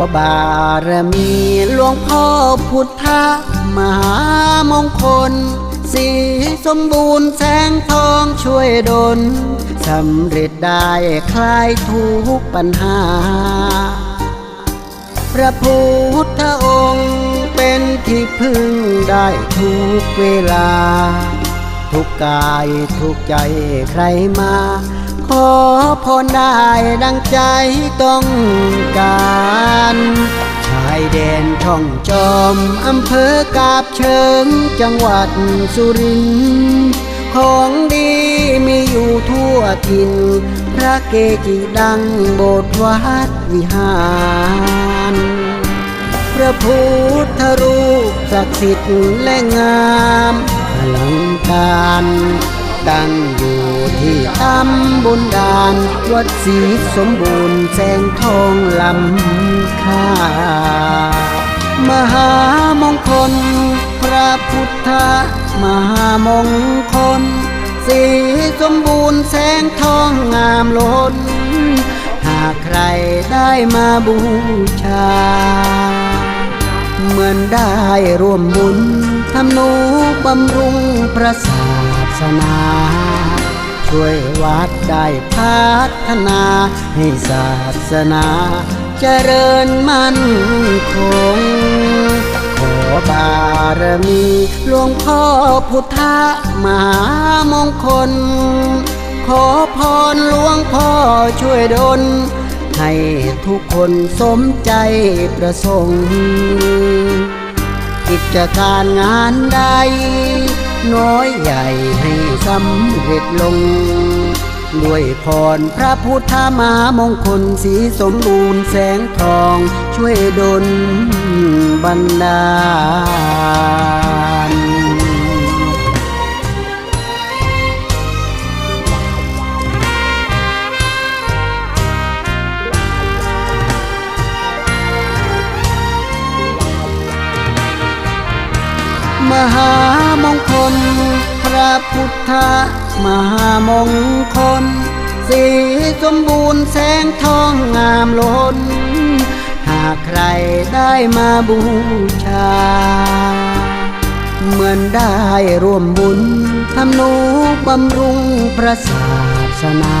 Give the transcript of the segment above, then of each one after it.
อบารมีหลวงพ่อพุทธมหามงคล สีสมบูรณ์แสงทองช่วยดลสำเร็จได้คลายทุกปัญหา พระพุทธองค์เป็นที่พึ่งได้ทุกเวลา ทุกกายทุกใจใครมา ขอพรได้ดังใจต้องการชายแดนท่องจอม อำเภอกาบเชิงจังหวัดสุรินทร์ของดีมีอยู่ทั่วถิ่นพระเกจิดังโบสถ์วัดวิหาร พระพุทธรูปศักดิ์สิทธิ์และงาม ลังการตั้งอยู่ที่ตำบุญดานวัดศรีสมบูรณ์แสงทองลำค่ามหามงคล พระพุทธมหามงคลสีสมบูรณ์แสงทองงามล้น หากใครได้มาบูชา เหมือนได้ร่วมบุญ ทำนุบำรุงพระศาสนา ช่วยวัดได้พัฒนาให้ศาสนาเจริญมั่นคง ขอบารมีหลวงพ่อพุทธมหามงคล ขอพรหลวงพ่อช่วยดลให้ทุกคนสมใจประสงค์ กิจการงานใด น้อยใหญ่ให้สำเร็จลง ด้วยพรพระพุทธมามงคลสีสมบูรณ์แสงทองช่วยดลบรรดา มหามงคล พระพุทธมหามงคล สีสมบูรณ์แสงทองงามล้น หากใครได้มาบูชา เหมือนได้ร่วมบุญทำนุบำรุงพระศาสนา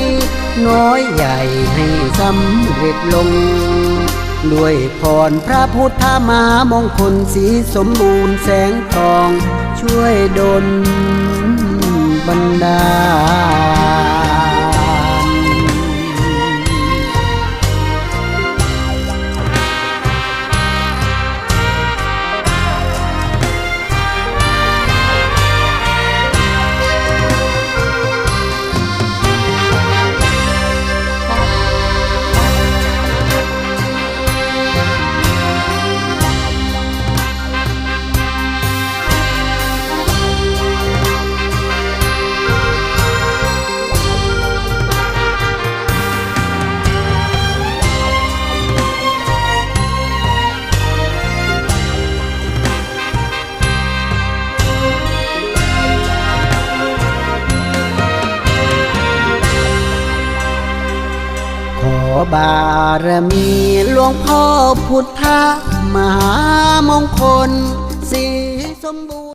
น้อยใหญ่ให้สำเร็จลง ด้วยพรพระพุทธมามงคลสีสมบูรณ์แสงทอง ช่วยดลบันดา บารมีหลวงพ่อพุทธมหามงคลสีสมบูรณ์